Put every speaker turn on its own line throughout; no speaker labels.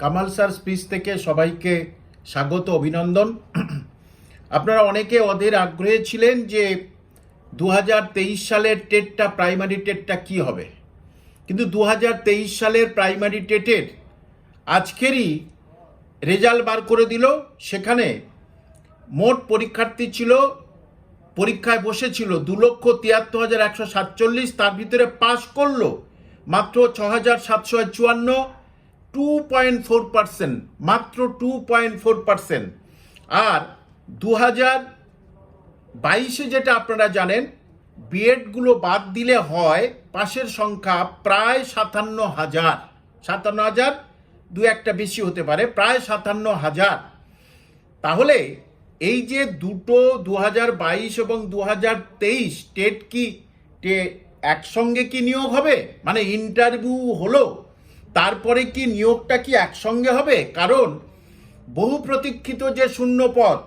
Kamal sir speech থেকে সবাইকে স্বাগত, অভিনন্দন। আপনারা অনেকে অধীর আগ্রহে ছিলেন যে দু হাজার তেইশ সালের টেটটা, প্রাইমারি টেটটা কি হবে। কিন্তু দু হাজার তেইশ সালের প্রাইমারি টেটের আজকেরই রেজাল্ট বার করে দিল। সেখানে মোট পরীক্ষার্থী ছিল, পরীক্ষায় বসেছিল দু লক্ষ তিয়াত্তর হাজার একশো সাতচল্লিশ, তার ভিতরে পাশ করল মাত্র ছ হাজার সাতশো চুয়ান্ন টু পয়েন্ট ফোর পার্সেন্ট মাত্র টু পয়েন্ট ফোর পার্সেন্ট আর দু হাজার বাইশে যেটা আপনারা জানেন বিএডগুলো বাদ দিলে হয় পাশের সংখ্যা প্রায় সাতান্ন হাজার। সাতান্ন হাজার দু একটা বেশি হতে পারে, প্রায় সাতান্ন হাজার। তাহলে এই যে দুটো দু এবং দু তেইশ টেট কি একসঙ্গে কি নিয়োগ হবে? মানে ইন্টারভিউ হলো? তারপরে কি নিয়োগটা কি একসঙ্গে হবে? কারণ বহু প্রতীক্ষিত যে শূন্য পদ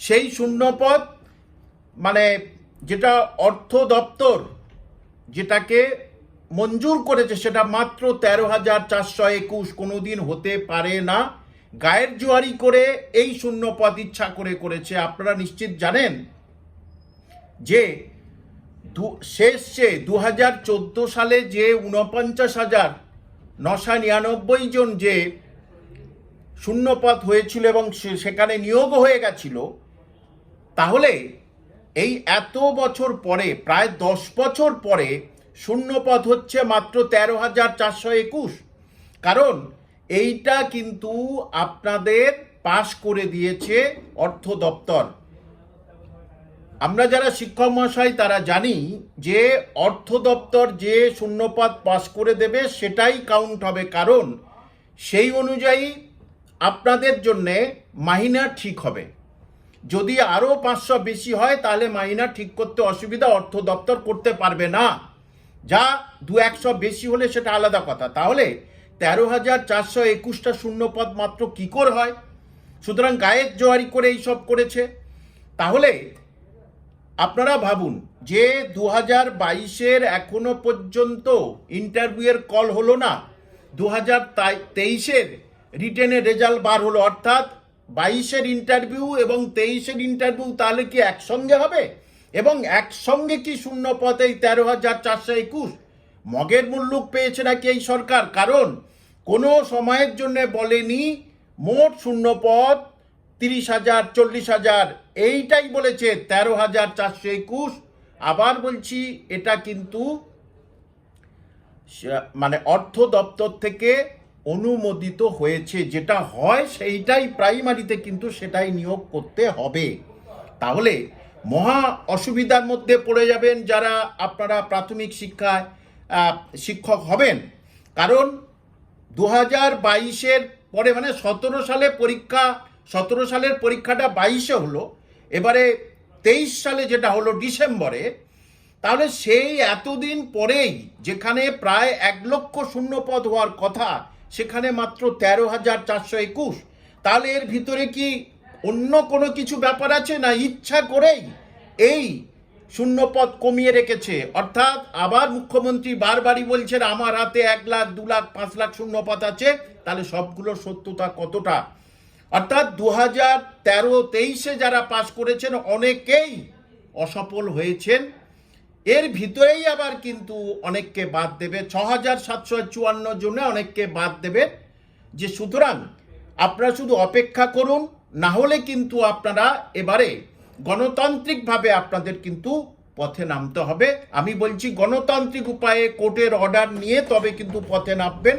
সেই শূন্য পদ মানে যেটা অর্থ দপ্তর যেটাকে মঞ্জুর করেছে সেটা মাত্র তেরো হাজার চারশো একুশ। কোনোদিন হতে পারে না। গায়ের জোয়ারি করে এই শূন্য পদ ইচ্ছা করে করেছে। আপনারা নিশ্চিত জানেন যে শেষ যে দু সালে যে উনপঞ্চাশ হাজার নশো নিরানব্বই জন যে শূন্যপদ হয়েছিল এবং সেখানে নিয়োগও হয়ে গেছিল, তাহলে এই এত বছর পরে, প্রায় দশ বছর পরে শূন্যপদ হচ্ছে মাত্র তেরো হাজার চারশো একুশ। কারণ এইটা কিন্তু আপনাদের পাশ করে দিয়েছে অর্থ দপ্তর। আমরা যারা শিক্ষক মহাশয়, তারা জানি যে অর্থ দপ্তর যে শূন্যপাত পাস করে দেবে সেটাই কাউন্ট হবে। কারণ সেই অনুযায়ী আপনাদের জন্যে মাহিনা ঠিক হবে। যদি আরও পাঁচশো বেশি হয়, তাহলে মাহিনা ঠিক করতে অসুবিধা, অর্থ দপ্তর করতে পারবে না। যা দু একশো বেশি হলে সেটা আলাদা কথা। তাহলে তেরো হাজার চারশো একুশটা শূন্যপদ মাত্র কি করে হয়? সুতরাং গায়ের জোয়ারি করে এইসব করেছে। তাহলে আপনারা ভাবুন, যে দু হাজার বাইশের এখনও পর্যন্ত ইন্টারভিউয়ের কল হলো না দু হাজার তেইশের রিটেনের রেজাল্ট বার হলো, অর্থাৎ বাইশের ইন্টারভিউ এবং তেইশের ইন্টারভিউ তাহলে কি একসঙ্গে হবে? এবং একসঙ্গে কি শূন্য পথে তেরো হাজার চারশো একুশ মগের মুল্লুক পেয়েছে নাকি এই সরকার? কারণ কোনো সময়ের জন্য বলেনি, মোট শূন্য পদ তিরিশ হাজার, চল্লিশ হাজার, এইটাই বলেছে তেরো হাজার চারশো একুশ। আবার বলছি, এটা কিন্তু মানে অর্থ দপ্তর থেকে অনুমোদিত হয়েছে। যেটা হয় সেইটাই প্রাইমারিতে কিন্তু সেটাই নিয়োগ করতে হবে। তাহলে মহা অসুবিধার মধ্যে পড়ে যাবেন যারা আপনারা প্রাথমিক শিক্ষায় শিক্ষক হবেন। কারণ দু হাজার বাইশের পরে মানে সতেরো সালে পরীক্ষা সতেরো সালের পরীক্ষাটা বাইশে হলো, এবারে তেইশ সালে যেটা হলো ডিসেম্বরে, তাহলে সেই এতদিন পরেই যেখানে প্রায় এক লক্ষ শূন্য পদ হওয়ার কথা, সেখানে মাত্র তেরো হাজার চারশো একুশ। তাহলে এর ভিতরে কি অন্য কোনো কিছু ব্যাপার আছে না ইচ্ছা করেই এই শূন্যপদ কমিয়ে রেখেছে? অর্থাৎ আবার মুখ্যমন্ত্রী বারবারই বলছেন, আমার হাতে এক লাখ, দু লাখ, পাঁচ লাখ শূন্যপদ আছে, তাহলে সবগুলোর সত্যতা কতটা? অর্থাৎ দু হাজার তেরো তেইশে যারা পাশ করেছেন, অনেকেই অসফল হয়েছেন। এর ভিতরেই আবার কিন্তু অনেককে বাদ দেবে। ছ হাজার সাতশো চুয়ান্ন জনে অনেককে বাদ দেবে যে সুতরাং আপনারা শুধু অপেক্ষা করুন, না হলে কিন্তু আপনারা এবারে গণতান্ত্রিকভাবে আপনাদের কিন্তু পথে নামতে হবে। আমি বলছি গণতান্ত্রিক উপায়ে কোর্টের অর্ডার নিয়ে তবে কিন্তু পথে নামবেন।